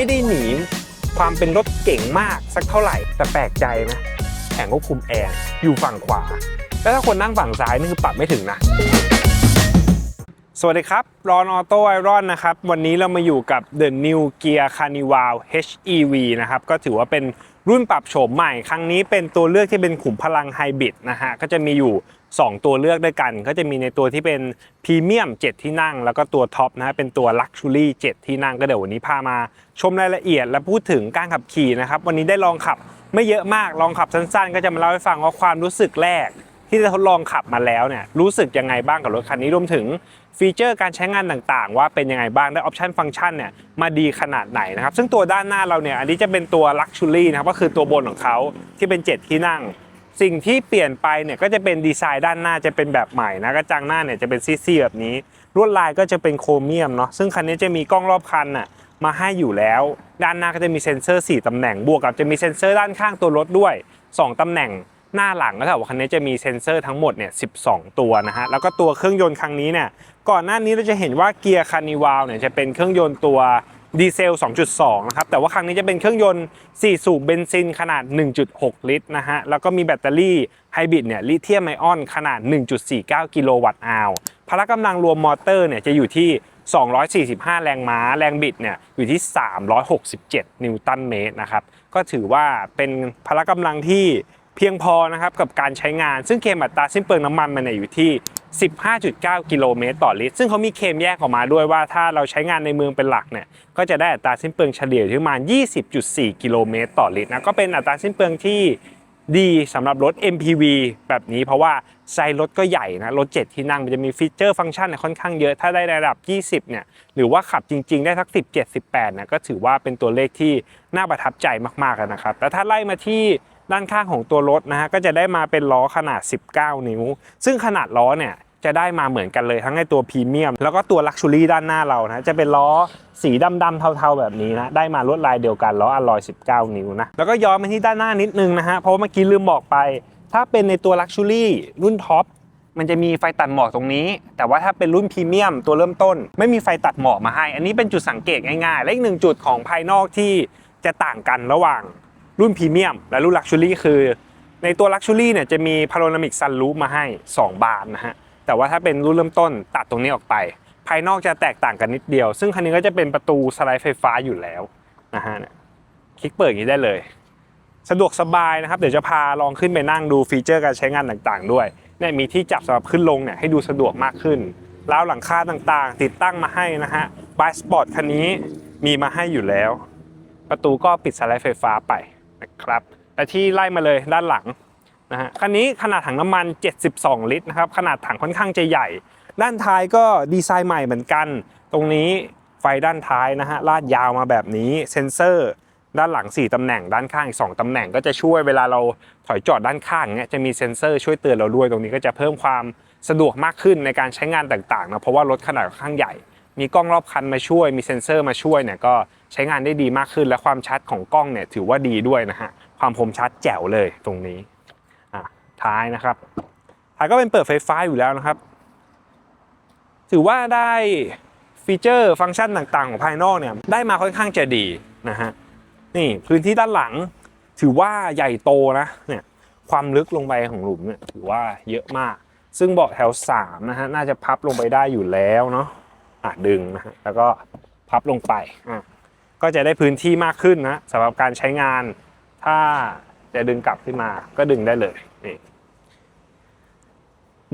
ไม่ได้หนีความเป็นรถเก่งมากสักเท่าไหร่ แต่แปลกใจนะแผงควบคุมแอร์อยู่ฝั่งขวา แล้วถ้าคนนั่งฝั่งซ้ายนี่คือปรับไม่ถึงนะ สวัสดีครับ รอนออโต้ไอรอนนะครับ วันนี้เรามาอยู่กับ The New Gear Carnival HEV นะครับ ก็ถือว่าเป็นรุ่นปรับโฉมใหม่ ครั้งนี้เป็นตัวเลือกที่เป็นขุมพลังไฮบริดนะฮะ ก็จะมีอยู่ 2 ตัวเลือกด้วยกัน ก็จะมีในตัวที่เป็นพรีเมียม 7 ที่นั่ง แล้วก็ตัวท็อปนะฮะเป็นตัวลักชัวรี่7ที่นั่งก็เดี๋ยววันนี้พามา ชมรายละเอียดและพูดถึงการขับขี่นะครับวันนี้ได้ลองขับไม่เยอะมากลองขับสั้นๆ ก็จะมาเล่าให้ฟังว่าความรู้สึกแรก ที่ได้ทดลองขับมาแล้วเนี่ยรู้สึกยังไงบ้างกับรถคันนี้รวมถึงฟีเจอร์การใช้งานต่างๆ ว่าเป็นยังไงบ้างได้ออปชันฟังก์ชันเนี่ยมาดีขนาดไหนนะครับซึ่งตัวด้านหน้าเราเนี่ยอันนี้จะเป็นตัว Luxury นะครับก็คือตัวบนของเขาที่เป็น 7 ที่นั่ง สิ่งที่เปลี่ยนไปเนี่ยก็จะเป็นดีไซน์ด้านหน้าจะเป็นแบบใหม่นะกระจังหน้าเนี่ยจะเป็นซี่ๆแบบนี้ลวดลายก็จะเป็นโครเมียมเนาะซึ่งคันนี้จะมีกล้องรอบคันน่ะมาให้อยู่แล้ว ด้านหน้าก็จะมีเซ็นเซอร์ 4ตำแหน่งบวกกับจะมีเซ็นเซอร์ด้านข้างตัวรถด้วย 2ตำแหน่งหน้าหลังก็เท่ว่าคันนี้จะมีเซ็นเซอร์ทั้งหมดเนี่ย 12 ตัวนะฮะ แล้วก็ตัวเครื่องยนต์ครั้งนี้เนี่ย ก่อนหน้านี้เราจะเห็นว่าเกียร์คานิวาลเนี่ยจะเป็นเครื่องยนต์ตัว ดีเซล 2.2 นะครับ แต่ว่าครั้งนี้จะเป็นเครื่องยนต์ 4 สูบเบนซินขนาด 1.6 ลิตรนะฮะ แล้วก็มีแบตเตอรี่ไฮบริดเนี่ยลิเธียมไอออนขนาด 1.49 กิโลวัตต์อาวพละกำลังรวมมอเตอร์เนี่ยจะอยู่ที่ 245 แรงม้า แรงบิดเนี่ยอยู่ที่ 367 นิวตันเมตรนะครับ ก็ถือว่าเป็นพละกำลังที่เพียงพอนะครับกับการใช้งาน ซึ่งเคมอัตราสิ้นเปลืองน้ำมันมันเนี่ยอยู่ที่ 15.9 กิโลเมตรต่อลิตร ซึ่งเขามีเคมแยกออกมาด้วยว่าถ้าเราใช้งานในเมืองเป็นหลักเนี่ย ก็จะได้อัตราสิ้นเปลืองเฉลี่ยที่ประมาณ 20.4 กิโลเมตรต่อลิตรนะ ก็เป็นอัตราสิ้นเปลืองที่ดีสำหรับรถ MPV แบบนี้เพราะว่าไซส์รถก็ใหญ่นะ รถ 7 ที่นั่งมันจะมีฟีเจอร์ฟังก์ชันเนี่ยค่อนข้างเยอะ ถ้าได้ระดับ 20 เนี่ย หรือว่าขับจริง ๆ ได้สัก 17 18เนี่ยก็ถือว่าเป็นตัวเลขที่น่าประทับใจมากๆแล้วนะครับ แต่ถ้าไล่มาที่ ด้านข้างของตัวรถนะฮะก็จะได้มาเป็นล้อขนาด 19 นิ้ว ซึ่งขนาดล้อเนี่ยจะได้มาเหมือนกันเลยทั้งในตัวพรีเมียม แล้วก็ตัวลักชัวรี่ด้านหน้าเรานะจะเป็นล้อสีดำๆเทาๆแบบนี้นะได้มาลวดลายเดียวกันล้ออลลอย 19 นิ้วนะแล้วก็ย้อนไปที่ด้านหน้านิดนึงนะฮะเพราะว่าเมื่อกี้ลืมบอกไป ถ้าเป็นในตัวลักชัวรี่รุ่นท็อปมันจะมีไฟตัดหมอกตรงนี้ แต่ว่าถ้าเป็นรุ่นพรีเมียมตัวเริ่มต้น ไม่มีไฟตัดหมอกมาให้ อันนี้เป็นจุดสังเกตง่ายๆ และอีกหนึ่งจุดของภายนอกที่จะต่างกันระหว่าง รุ่นพรีเมียมและรุ่นลักชัวรี่คือ ในตัวลักชัวรี่เนี่ยจะมีพาโรนามิกซันรูฟมาให้ 2 บานนะฮะ แต่ว่าถ้าเป็นรุ่นเริ่มต้นตัดตรงนี้ออกไป ภายนอกจะแตกต่างกันนิดเดียว ซึ่งคันนี้ก็จะเป็นประตูสไลด์ไฟฟ้าอยู่แล้วนะฮะคลิกเปิดอย่างนี้ได้เลย สะดวกสบายนะครับเดี๋ยวจะพาลองขึ้นไปนั่งดูฟีเจอร์การใช้งานต่างๆ ด้วยเนี่ยมีที่จับสำหรับขึ้นลงเนี่ยให้ดูสะดวกมากขึ้นราวหลังคาต่างๆ ติดตั้งมาให้นะฮะบายสปอร์ตคันนี้มีมาให้อยู่แล้ว ประตูก็ปิดสไลด์ไฟฟ้าไป นะครับแต่ที่ไล่มาเลยด้านหลังนะฮะคันนี้ขนาดถังน้ำมัน 72 ลิตรนะครับขนาดถังค่อนข้างจะใหญ่ ด้านท้ายก็ดีไซน์ใหม่เหมือนกัน ตรงนี้ไฟด้านท้ายนะฮะลาดยาวมาแบบนี้เซ็นเซอร์ด้านหลัง 4 ตำแหน่งด้านข้างอีก 2 ตำแหน่งก็จะช่วยเวลาเราถอยจอดด้านข้างเนี้ยจะมีเซ็นเซอร์ช่วยเตือนเราด้วยตรงนี้ก็จะเพิ่มความสะดวกมากขึ้นในการใช้งานต่างๆนะเพราะว่ารถขนาดค่อนข้างใหญ่ มีกล้องรอบคันมาช่วย มีเซ็นเซอร์มาช่วยเนี่ยก็ใช้งานได้ดีมากขึ้น และความชัดของกล้องเนี่ยถือว่าดีด้วยนะฮะ ความคมชัดแจ๋วเลยตรงนี้อะท้ายนะครับท้ายก็เป็นเปิดไฟฟ้าอยู่แล้วนะครับ ถือว่าได้ฟีเจอร์ฟังก์ชันต่างๆ ของภายนอกเนี่ยได้มาค่อนข้างจะดีนะฮะนี่พื้นที่ด้านหลัง ถือว่าใหญ่โตนะเนี่ยความลึกลงไปของหลุมเนี่ยถือว่าเยอะมาก ซึ่งเบาะแถว3นะฮะน่าจะพับลงไปได้อยู่แล้วเนาะ อะดึงนะฮะแล้วก็พับลงไปอะก็จะได้พื้นที่มากขึ้นนะสำหรับการใช้งาน ถ้าจะดึงกลับขึ้นมาก็ดึงได้เลยนี่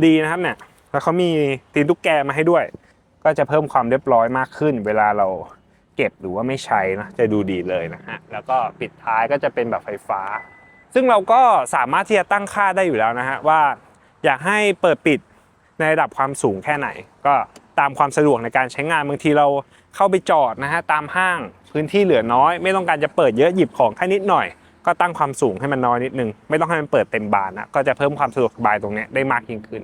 ดีนะครับเนี่ยแล้วเขามีตีนตุ๊กแกมาให้ด้วย ก็จะเพิ่มความเรียบร้อยมากขึ้น เวลาเราเก็บหรือว่าไม่ใช้นะจะดูดีเลยนะฮะแล้วก็ปิดท้ายก็จะเป็นแบบไฟฟ้า ซึ่งเราก็สามารถที่จะตั้งค่าได้อยู่แล้วนะฮะว่า อยากให้เปิดปิดในระดับความสูงแค่ไหนก็ ตามความสะดวกในการใช้งานบางทีเราเข้าไปจอดนะฮะตามห้างพื้นที่เหลือน้อย ไม่ต้องการจะเปิดเยอะหยิบของแค่นิดหน่อย ก็ตั้งความสูงให้มันน้อยนิดนึง ไม่ต้องให้มันเปิดเต็มบานนะก็จะเพิ่มความสะดวกสบายตรงนี้ได้มากยิ่งขึ้น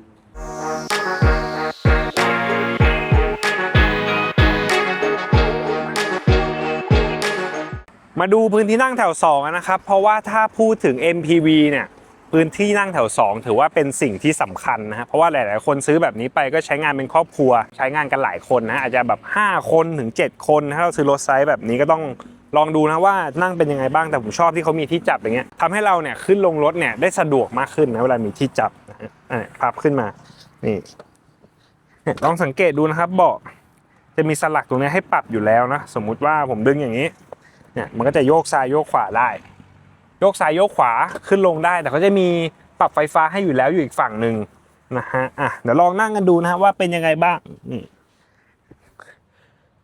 มาดูพื้นที่นั่งแถว2นะครับ เพราะว่าถ้าพูดถึง MPV เนี่ย พื้นที่นั่งแถว 2 ถือว่าเป็นสิ่งที่สำคัญนะฮะเพราะว่าหลาย ๆ คนซื้อแบบนี้ไปก็ใช้งานเป็นครอบครัว ใช้งานกันหลายคนนะอาจจะแบบ 5 คนถึง 7 คนถ้าเราซื้อรถไซส์แบบนี้ก็ต้องลองดูนะว่านั่งเป็นยังไงบ้างแต่ผมชอบที่เขามีที่จับอย่างเงี้ยทำให้เราเนี่ยขึ้นลงรถเนี่ยได้สะดวกมากขึ้นนะเวลามีที่จับนะฮะพับขึ้นมานี่ลองสังเกตดูนะครับเบาะจะมีสลักตรงนี้ให้ปรับอยู่แล้วนะสมมุติว่าผมดึงอย่างนี้เนี่ยมันก็จะโยกซ้ายโยกขวาได้ ยกซ้ายยกขวาขึ้นลงได้ แต่เขาจะมีปรับไฟฟ้าให้อยู่แล้วอยู่อีกฝั่งหนึ่งนะฮะอะเดี๋ยวลองนั่งกันดูนะฮะว่าเป็นยังไงบ้างนี่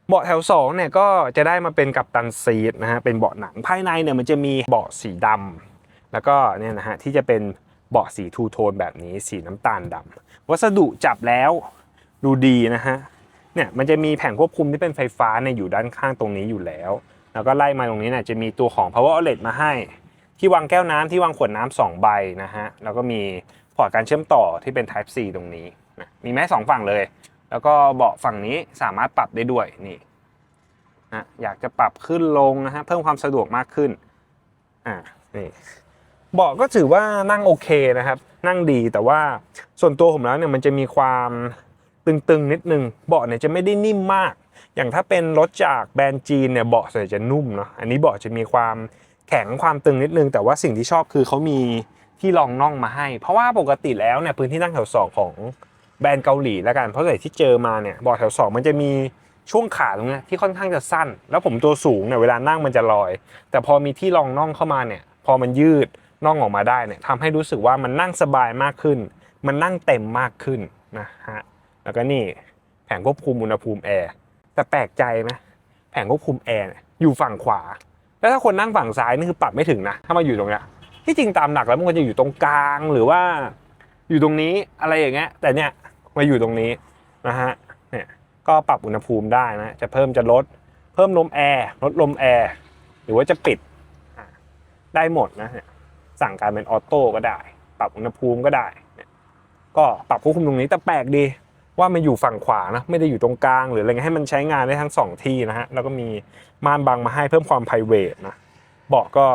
เบาะแถวสองเนี่ยก็จะได้มาเป็นกัปตันซีทนะฮะเป็นเบาะหนังภายในเนี่ยมันจะมีเบาะสีดำแล้วก็เนี่ยนะฮะที่จะเป็นเบาะสีทูโทนแบบนี้สีน้ำตาลดำวัสดุจับแล้วดูดีนะฮะเนี่ยมันจะมีแผงควบคุมที่เป็นไฟฟ้าเนี่ยอยู่ด้านข้างตรงนี้อยู่แล้ว แล้วก็ไล่มาตรงนี้เนี่ยจะมีตัวของ power outlet มาให้ ที่วางแก้วน้ำที่วางขวดน้ำสองใบนะฮะ แล้วก็มีพอร์ตการเชื่อมต่อที่เป็น Type C ตรงนี้นะมีแม้สองฝั่งเลย แล้วก็เบาะฝั่งนี้สามารถปรับได้ด้วยนี่นะอยากจะปรับขึ้นลงนะฮะเพิ่มความสะดวกมากขึ้นอ่านี่เบาะก็ถือว่านั่งโอเคนะครับ นั่งดีแต่ว่าส่วนตัวผมแล้วเนี่ยมันจะมีความตึงๆนิดนึงเบาะเนี่ยจะไม่ได้นิ่มมาก อย่างถ้าเป็นรถจากแบรนด์จีนเนี่ยเบาะส่วนใหญ่จะนุ่มเนาะอันนี้เบาะจะมีความ แข็งความตึงนิดนึง แต่ว่าสิ่งที่ชอบคือเขามีที่รองน่องมาให้ เพราะว่าปกติแล้วเนี่ยพื้นที่นั่งแถวสองของแบรนด์เกาหลีแล้วกันเพราะส่วนใหญ่ที่เจอมาเนี่ยบาะแถวสองมันจะมีช่วงขาตรงนี้ที่ค่อนข้างจะสั้น แล้วผมตัวสูงเนี่ยเวลานั่งมันจะลอย แต่พอมีที่รองน่องเข้ามาเนี่ย พอมันยืดน่องออกมาได้เนี่ยทำให้รู้สึกว่ามันนั่งสบายมากขึ้น มันนั่งเต็มมากขึ้นนะฮะแล้วก็นี่แผงควบคุมอุณหภูมิแอร์แต่แปลกใจไหมแผงควบคุมแอร์อยู่ฝั่งขวา แล้วถ้าคนนั่งฝั่งซ้ายนี่คือปรับไม่ถึงนะ ถ้ามาอยู่ตรงเนี้ยที่จริงตามหลักแล้วมันควรจะอยู่ตรงกลางหรือว่า อยู่ตรงนี้อะไรอย่างเงี้ย แต่เนี่ยมาอยู่ตรงนี้นะฮะเนี่ยก็ปรับอุณหภูมิได้นะ จะเพิ่มจะลด เพิ่มลมแอร์ลดลมแอร์หรือว่าจะปิดได้หมดนะเนี่ยสั่งการเป็นออโต้ก็ได้ ปรับอุณหภูมิก็ได้เนี่ยก็ปรับควบคุมตรงนี้แต่แปลกดี ว่ามันอยู่ฝั่งขวานะไม่ได้อยู่ตรงกลางหรืออะไรเงี้ยให้มันใช้งานได้ทั้งสองที่นะฮะแล้วก็มีม่านบังมาให้เพิ่มความ p r i v a t นะเบาะก็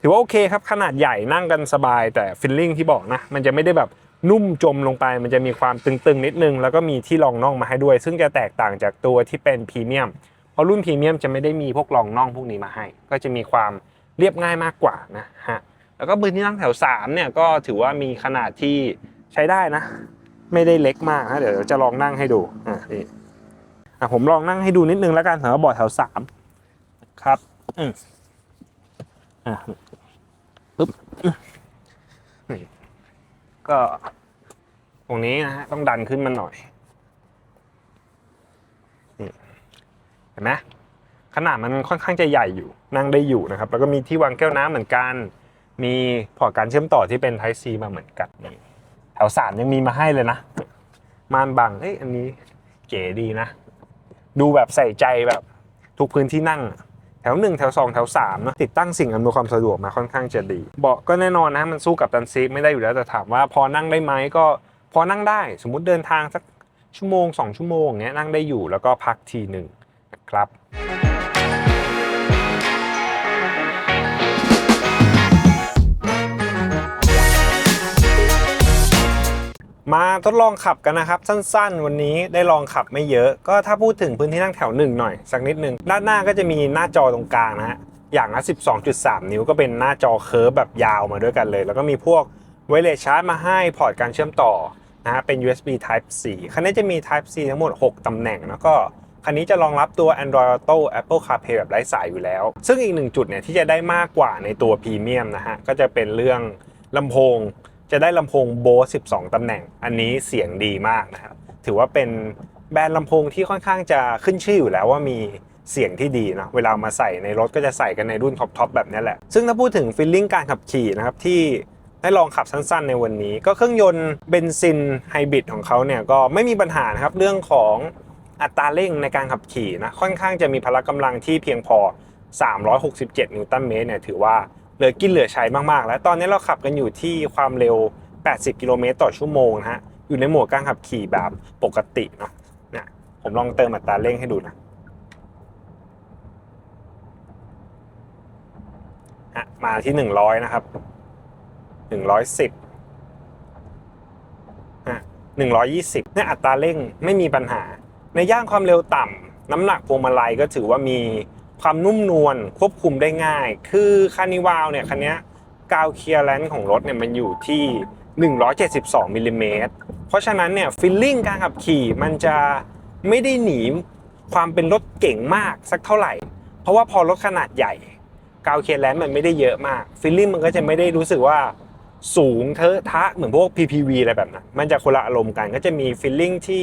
ถือว่าโอเคครับขนาดใหญ่นั่งกันสบายแต่ฟิลลิ่งที่บอกนะมันจะไม่ได้แบบนุ่มจมลงไป มันจะมีความตึงๆนิดนึง แล้วก็มีที่รองน่องมาให้ด้วย ซึ่งจะแตกต่างจากตัวที่เป็นพรีเมียมเพราะรุ่นพรีเมียมจะไม่ได้มีพวกรองน่องพวกนี้มาให้ ก็จะมีความเรียบง่ายมากกว่านะฮะแล้วก็พื้นที่นั่งแถว3เนี่ยก็ถือว่ามีขนาดที่ใช้ได้นะ ไม่ได้เล็กมากนะเดี๋ยวจะลองนั่งให้ดูอะนี่อะผมลองนั่งให้ดูนิดนึงแล้วกันสำหรับเบาะแถวสามครับอืมอะปึ๊บนี่ก็ตรงนี้นะฮะต้องดันขึ้นมาหน่อยนี่เห็นไหมขนาดมันค่อนข้างจะใหญ่อยู่นั่งได้อยู่นะครับ แล้วก็มีที่วางแก้วน้ำเหมือนกัน มีพอร์ตการเชื่อมต่อที่เป็น Type C มาเหมือนกันนี่ แถวสามยังมีมาให้เลยนะม่านบังเอ้ยอันนี้เก๋ดีนะ ดูแบบใส่ใจแบบ ทุกพื้นที่นั่ง แถวหนึ่งแถวสองแถวสามเนอะติดตั้งสิ่งอำนวยความสะดวกมาค่อนข้างจะดี เบาะก็แน่นอนนะมันสู้กับตันซีไม่ได้อยู่แล้วแต่ถามว่าพอนั่งได้ไหมก็พอนั่งได้ สมมุติเดินทางสักชั่วโมงสองชั่วโมงเงี้ยนั่งได้อยู่แล้วก็พักทีหนึ่งนะครับ มาทดลองขับกันนะครับ สั้นๆ วันนี้ได้ลองขับไม่เยอะ ก็ถ้าพูดถึงพื้นที่นั่งแถวหนึ่งหน่อยสักนิดหนึ่งด้านหน้าก็จะมีหน้าจอตรงกลางนะฮะอย่างละ12.3 นิ้วก็เป็นหน้าจอเคิร์ฟแบบยาวมาด้วยกันเลย แล้วก็มีพวกไวเลสชาร์จมาให้พอร์ตการเชื่อมต่อนะฮะเป็น USB Type C คันนี้จะมี Type C ทั้งหมด 6 ตำแหน่งแล้วก็คันนี้จะรองรับตัว Android Auto Apple CarPlay แบบไร้สายอยู่แล้ว ซึ่งอีกหนึ่งจุดเนี่ยที่จะได้มากกว่าในตัวพรีเมียมนะฮะ ก็จะเป็นเรื่องลำโพง จะได้ลำโพงโบส12 ตำแหน่ง อันนี้เสียงดีมากนะครับ ถือว่าเป็นแบรนด์ลำโพงที่ค่อนข้างจะขึ้นชื่ออยู่แล้วว่ามีเสียงที่ดีนะเวลามาใส่ในรถก็จะใส่กันในรุ่นท็อปๆแบบนี้แหละ ซึ่งถ้าพูดถึงฟีลลิ่งการขับขี่นะครับที่ได้ลองขับสั้นๆในวันนี้ ก็เครื่องยนต์เบนซินไฮบริดของเขาเนี่ยก็ไม่มีปัญหานะครับเรื่องของอัตราเร่งในการขับขี่นะค่อนข้างจะมีพละกำลังที่เพียงพอ 367 นิวตันเมตรเนี่ยถือว่า ลือกินเหลือใช้มากๆ แล้วตอนนี้เราขับกันอยู่ที่ความเร็ว 80 กิโลเมตรต่อชั่วโมงนะฮะ อยู่ในโหมดการขับขี่แบบปกติเนาะเนี่ยผมลองเติมอัตราเร่งให้ดูนะฮะมาที่ 100 นะครับหนึ่งร้อยสิบอะหนึ่งร้อยี่สิบเนี่ยอัตราเร่งไม่มีปัญหา ในย่างความเร็วต่ำน้ำหนักพวงมาลัยก็ถือว่ามี ความนุ่มนวลควบคุมได้ง่าย คือคานิวาลเนี่ยคันนี้กาวเคลียร์แลนซ์ของรถเนี่ยมันอยู่ที่ 172มิลลิเมตรเพราะฉะนั้นเนี่ยฟีลลิ่งการขับขี่มันจะไม่ได้หนีความเป็นรถเก่งมากสักเท่าไหร่ เพราะว่าพอรถขนาดใหญ่กาวเคลียร์แลนซ์มันไม่ได้เยอะมากฟีลลิ่งมันก็จะไม่ได้รู้สึกว่าสูงเทอะทะเหมือนพวก PPV อะไรแบบนั้นมันจะคนละอารมณ์กันก็จะมีฟีลลิ่งที่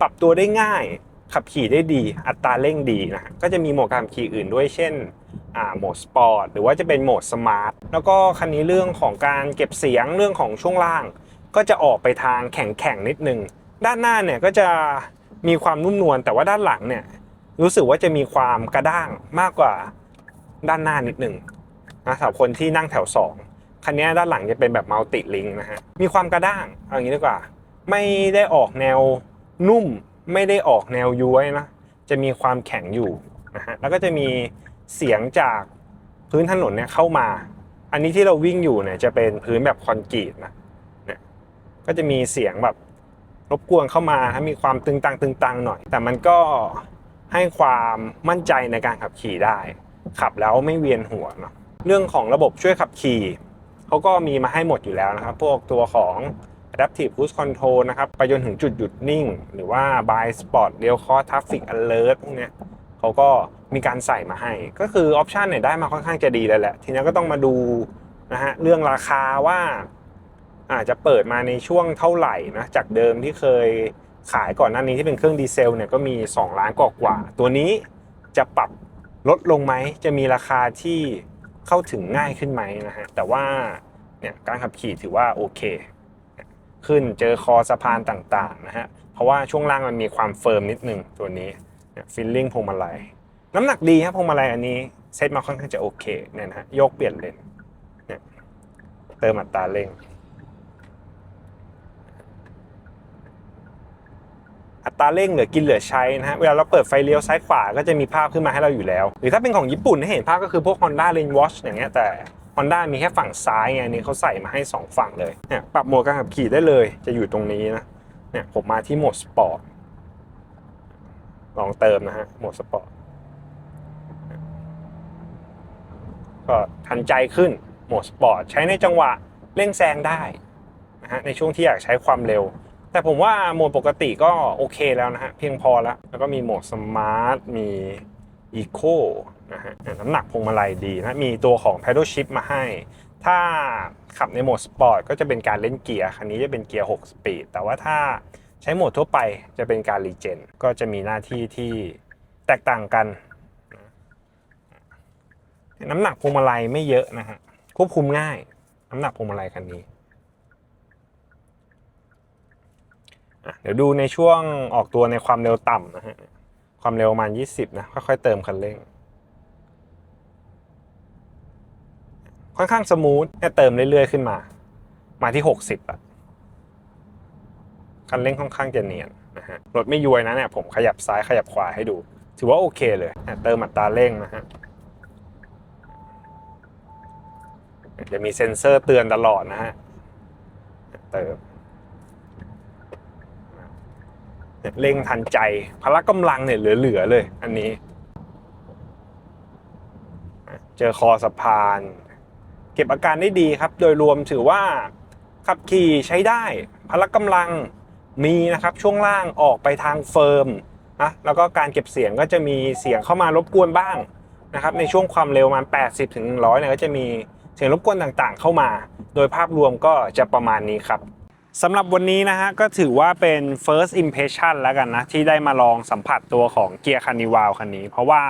ปรับตัวได้ง่าย ขับขี่ได้ดี อัตราเร่งดีนะก็จะมีโหมดการขับขี่อื่นด้วยเช่นโหมดสปอร์ตหรือว่าจะเป็นโหมดสมาร์ทแล้วก็คันนี้เรื่องของการเก็บเสียงเรื่องของช่วงล่าง ก็จะออกไปทางแข็งแข็งๆนิดนึง ด้านหน้าเนี่ยก็จะมีความนุ่มนวลแต่ว่าด้านหลังเนี่ยรู้สึกว่าจะมีความกระด้างมากกว่าด้านหน้านิดนึงนะสำหรับคนที่นั่งแถว 2 คันนี้ด้านหลังจะเป็นแบบมัลติลิงนะฮะมีความกระด้างเอาอย่างนี้ดีกว่า ไม่ได้ออกแนวนุ่ม ไม่ได้ออกแนวย้วยนะ จะมีความแข็งอยู่นะฮะแล้วก็จะมีเสียงจากพื้นถนนเนี่ยเข้ามา อันนี้ที่เราวิ่งอยู่เนี่ยจะเป็นพื้นแบบคอนกรีตนะเนี่ยก็จะมีเสียงแบบรบกวนเข้ามาให้มีความตึงตังตึงตังหน่อย แต่มันก็ให้ความมั่นใจในการขับขี่ได้ ขับแล้วไม่เวียนหัวเนาะเรื่องของระบบช่วยขับขี่เขาก็มีมาให้หมดอยู่แล้วนะครับ พวกตัวของ Adaptive Cruise Control นะครับ ไปจนถึงจุดหยุดนิ่ง หรือว่า By Spot r a i l Cross Traffic Alert พวกเนี้ยเขาก็มีการใส่มาให้ ก็คือออปชันเนี่ยได้มาค่อนข้างจะดีเลยแหละ ทีนี้ก็ต้องมาดูนะฮะเรื่องราคาว่าอาจจะเปิดมาในช่วงเท่าไหร่นะจากเดิมที่เคยขายก่อนหน้านี้ที่เป็นเครื่องดีเซลเนี่ยก็มี 2 ล้านกว่าๆตัวนี้จะปรับลดลงไหม จะมีราคาที่เข้าถึงง่ายขึ้นไหมนะฮะ แต่ว่าเนี่ยการขับขี่ถือว่าโอเค ขึ้น เจอคอสะพานต่างๆนะฮะ เพราะว่าช่วงล่างมันมีความเฟิร์มนิดนึงตัวนี้เนี่ยฟิลลิ่งพวงมาลัย น้ำหนักดีครับพวงมาลัยอันนี้เซตมาค่อนข้างจะโอเคเนี่ยนะฮะยกเปลี่ยนเลนเนี่ยเติมอัตราเร่ง อัตราเร่งเหลือกินเหลือใช้นะฮะ เวลาเราเปิดไฟเลี้ยวซ้ายขวาก็จะมีภาพขึ้นมาให้เราอยู่แล้ว หรือถ้าเป็นของญี่ปุ่นให้เห็นภาพก็คือพวก Honda Lane Watch อย่างเงี้ยแต่ Honda มีแค่ฝั่งซ้ายไงนนี่เขาใส่มาให้ 2 ฝั่งเลยเนี่ยปรับโหมดการขับขี่ได้เลย จะอยู่ตรงนี้นะเนี่ยผมมาที่โหมดสปอร์ตลองเติมนะฮะโหมดสปอร์ตก็ทันใจขึ้นโหมดสปอร์ตใช้ในจังหวะเร่งแซงได้นะฮะในช่วงที่อยากใช้ความเร็ว แต่ผมว่าโหมดปกติก็โอเคแล้วนะฮะเพียงพอแล้ว แล้วก็มีโหมดสมาร์ทมีอีโค นะฮะน้ำหนักพวงมาลัยดีนะ มีตัวของ Paddle Shift มาให้ ถ้าขับในโหมดสปอร์ตก็จะเป็นการเล่นเกียร์ คันนี้จะเป็นเกียร์ 6 สปีด แต่ว่าถ้าใช้โหมดทั่วไปจะเป็นการรีเจน ก็จะมีหน้าที่ที่แตกต่างกัน น้ำหนักพวงมาลัยไม่เยอะนะฮะ ควบคุมง่าย น้ำหนักพวงมาลัยคันนี้เดี๋ยวดูในช่วงออกตัวในความเร็วต่ำนะฮะ ความเร็วประมาณ 20 นะ ค่อยๆ เติมคันเร่ง ค่อนข้างสมูทเนี่ยเติมเรื่อยๆขึ้นมา มาที่ 60อะคันเร่งค่อนข้างจะเนียนนะฮะรถไม่ย้วยนะเนี่ยผมขยับซ้ายขยับขวาให้ดู ถือว่าโอเคเลยเติมอัตราเร่งนะฮะจะมีเซ็นเซอร์เตือนตลอดนะฮะเติมเร่งทันใจพละกำลังเนี่ยเหลือๆเลย อันนี้ เจอคอสะพาน เก็บอาการได้ดีครับ โดยรวมถือว่าขับขี่ใช้ได้ พละกำลังมีนะครับช่วงล่างออกไปทางเฟิร์มนะแล้วก็การเก็บเสียงก็จะมีเสียงเข้ามารบกวนบ้างนะครับในช่วงความเร็วประมาณ 80 ถึง 100 เนี่ยก็จะมีเสียงรบกวนต่างๆ เข้ามา โดยภาพรวมก็จะประมาณนี้ครับสำหรับวันนี้นะฮะก็ถือว่าเป็น first impression แล้วกันนะ ที่ได้มาลองสัมผัสตัวของเกียร์คานิวาลคันนี้ เพราะว่า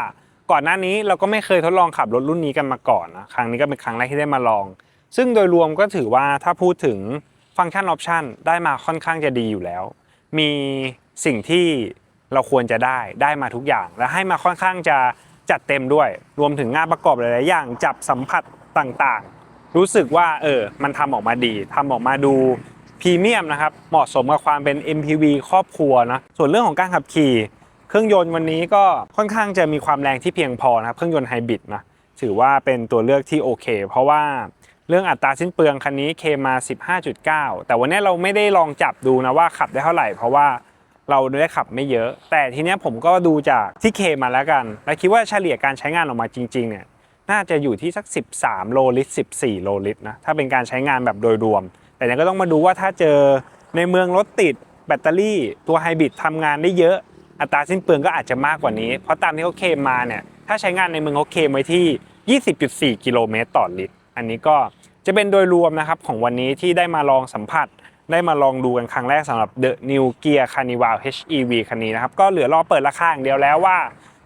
ก่อนหน้านี้เราก็ไม่เคยทดลองขับรถรุ่นนี้กันมาก่อนนะครั้งนี้ก็เป็นครั้งแรกที่ได้มาลอง ซึ่งโดยรวมก็ถือว่าถ้าพูดถึงฟังก์ชันออปชันได้มาค่อนข้างจะดีอยู่แล้ว มีสิ่งที่เราควรจะได้ได้มาทุกอย่าง และให้มาค่อนข้างจะจัดเต็มด้วย รวมถึงงานประกอบหลายๆอย่างจับสัมผัสต่างๆ รู้สึกว่าเออมันทำออกมาดีทำออกมาดูพรีเมียมนะครับเหมาะสมกับความเป็น MPV ครอบครัวนะส่วนเรื่องของการขับขี่ เครื่องยนต์วันนี้ก็ค่อนข้างจะมีความแรงที่เพียงพอนะครับ เครื่องยนต์ไฮบริดนะถือว่าเป็นตัวเลือกที่โอเค เพราะว่าเรื่องอัตราสิ้นเปลืองคันนี้เคมา 15.9 แต่วันนี้เราไม่ได้ลองจับดูนะว่าขับได้เท่าไหร่ เพราะว่าเราได้ขับไม่เยอะ แต่ทีเนี้ยผมก็ดูจากที่เคมาแล้วกัน และคิดว่าเฉลี่ยการใช้งานออกมาจริง ๆ เนี่ย น่าจะอยู่ที่สัก 13 โลลิตร 14 โลลิตรนะ ถ้าเป็นการใช้งานแบบโดยรวม แต่เนี่ยก็ต้องมาดูว่าถ้าเจอในเมืองรถติดแบตเตอรี่ตัวไฮบริดทำงานได้เยอะ อัตราสิ้นเปลืองก็อาจจะมากกว่านี้ เพราะตามที่เขาเคมมาเนี่ยถ้าใช้งานในเมืองเขาเคมไว้ที่ 20.4 กิโลเมตรต่อลิตร อันนี้ก็จะเป็นโดยรวมนะครับของวันนี้ที่ได้มาลองสัมผัส ได้มาลองดูกันครั้งแรกสำหรับ The New Gear Carnival HEV คันนี้นะครับก็เหลือรอเปิดราคาอย่างเดียวแล้วว่า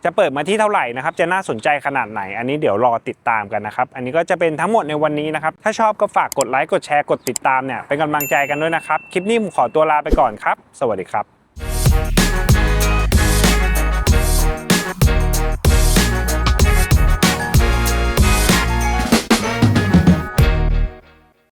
จะเปิดมาที่เท่าไหร่นะครับ จะน่าสนใจขนาดไหน อันนี้เดี๋ยวรอติดตามกันนะครับ อันนี้ก็จะเป็นทั้งหมดในวันนี้นะครับ ถ้าชอบก็ฝากกดไลค์ กดแชร์ กดติดตามเนี่ย เป็นกำลังใจกันด้วยนะครับ คลิปนี้ผมขอตัวลาไปก่อนครับ สวัสดีครับ